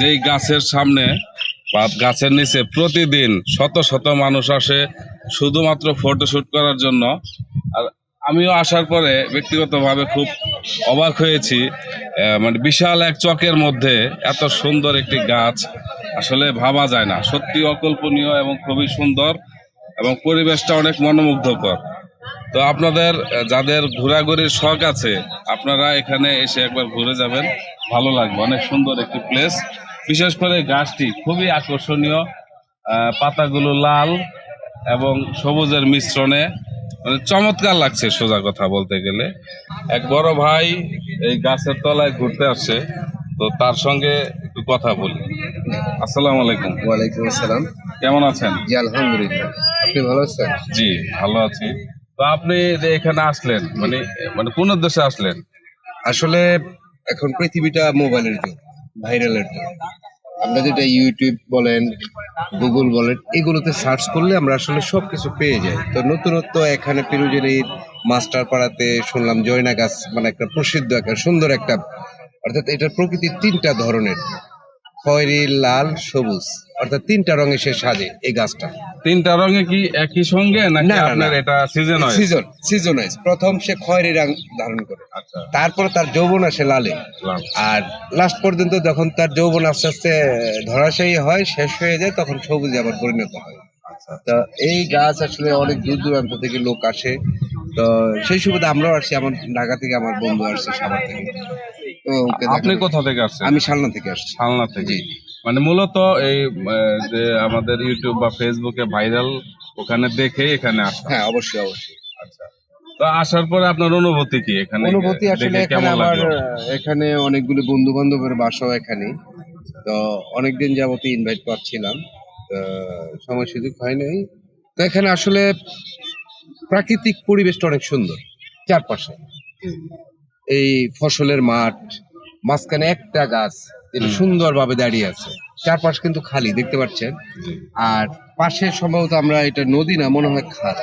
যেই গাছের সামনে বা গাছের নিচে প্রতিদিন শত শত মানুষ আসে শুধুমাত্র ফটোশুট করার জন্য। আর আমিও আসার পরে ব্যক্তিগতভাবে খুব অবাক হয়েছি। মানে বিশাল এক চকের মধ্যে এত সুন্দর একটি গাছ আসলে ভাবা যায় না। সত্যি অকল্পনীয় এবং খুবই সুন্দর এবং পরিবেশটা অনেক মনোমুগ্ধকর। তো আপনাদের, যাদের ঘোরাঘুরির শখ আছে, আপনারা এখানে এসে একবার ঘুরে যাবেন। ভালো লাগবে। অনেক সুন্দর একটি প্লেস বিশেষ করে গাছটি খুবই আকর্ষণীয়। পাতাগুলো লাল এবং সবুজের মিশ্রণে। মানে চমৎকার লাগছে সোজা কথা বলতে গেলে। এক বড় ভাই এই গাছের তলায় ঘুরতে আসছে। তো তার সঙ্গে একটু কথা বলি। আসসালামু আলাইকুম। ওয়ালাইকুম আসসালাম। কেমন আছেন? জি আলহামদুলিল্লাহ। আপনি ভালো আছেন? জি ভালো আছি। তো আপনি যে এখানে আসলেন মানে মানে কোন উদ্দেশ্যে আসলেন? আসলে এখন পৃথিবীটা মোবাইলের যুগ ভাইরালের যুগ। আমরা যেটা ইউটিউব বলেন গুগল বলেন, এগুলোতে সার্চ করলে আমরা আসলে সব কিছু পেয়ে যাই। তো নতুনত্ব এখানে পেরুজেরির মাস্টার পাড়াতে শুনলাম জয়না গাছ মানে একটা প্রসিদ্ধ, একটা সুন্দর একটা, অর্থাৎ এটার প্রকৃতির তিনটা ধরনের। খয়েরি, লাল, সবুজ, অর্থাৎ তিনটা রঙে সে সাজে এই গাছটা। তিনটা রঙে কি একই সঙ্গে নাকি আপনার এটা সিজন হয়? সিজন সিজন প্রথম সে খয়েরি রং ধারণ করে। আচ্ছা। তারপর তার যৌবন আসে লালে। আর লাস্ট পর্যন্ত যখন তার যৌবন আস্তে আস্তে ধরাশায়ী হয় শেষ হয়ে যায় তখন সবুজে আবার পরিণত হয়। আচ্ছা। তো এই গাছ আসলে অনেক দূর দূরান্ত থেকে লোক আসে। তো সেই সুবিধা আমরাও আসছি আমার ঢাকা থেকে আমার বন্ধু আসছে সাভার থেকে। আপনি কোথা থেকে আসছেন? আমি শালনা থেকে আসছি। সালনা থেকে। জি। মানে মূলত এই যে আমাদের ইউটিউব বা ফেসবুকে ভাইরাল ওখানে দেখে এখানে আসা। হ্যাঁ অবশ্যই অবশ্যই। আচ্ছা। তো আসার পরে আপনার অনুভূতি কি এখানে? অনুভূতি আসলে এখানে আমার এখানে অনেকগুলো বন্ধু বান্ধবের বাসাও এখানে তো অনেকদিন যাবত ইনভাইট পাচ্ছিলাম তো সময় সুযোগ হয় নাই। তো এখানে আসলে প্রাকৃতিক পরিবেশটা অনেক সুন্দর চারপাশে। এই ফসলের মাঠ মাঝখানে একটা গাছ হুম। সুন্দরভাবে দাঁড়িয়ে আছে। চারপাশ কিন্তু খালি দেখতে পাচ্ছেন? আর পাশে সম্ভবত আমরা এটা নদী না মনে হয় খাল।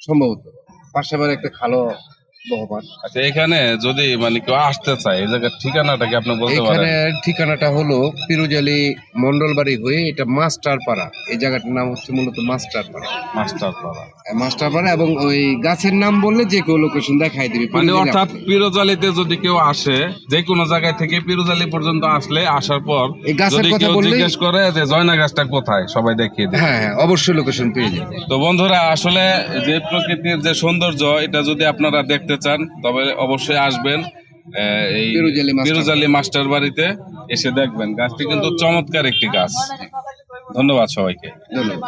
সম্ভবত। পাশে আবার একটা খালও বহমান আচ্ছা এখানে যদি মানে কেউ আসতে চায় এই জায়গার ঠিকানাটা কি আপনি বলতে এখানে ঠিকানাটা হলো পিরুজালি মন্ডল বাড়ি হয়ে এটা মাস্টার পাড়া এই জায়গাটার নাম হচ্ছে মূলত মাস্টার পাড়া মাস্টার পাড়া মাস্টার পাড়া এবং ওই গাছের নাম বললে যে কেউ লোকেশন দেখাই দিবে মানে অর্থাৎ। পিরোজালিতে যদি কেউ আসে যে কোনো জায়গায় থেকে পিরোজালি পর্যন্ত আসলে আসার পর এই গাছের যদি কথা কেউ বললেই- জিজ্ঞেস করে যে জয়না গাছটা কোথায়? সবাই দেখিয়ে দেয় হ্যাঁ হ্যাঁ অবশ্যই লোকেশন পেয়ে যাবে। তো বন্ধুরা আসলে যে প্রকৃতির যে সৌন্দর্য এটা যদি আপনারা দেখতে চান তবে অবশ্যই আসবেন এই মাস্টার বাড়িতে এসে দেখবেন। গাছটি কিন্তু চমৎকার একটি গাছ। ধন্যবাদ সবাইকে। ধন্যবাদ।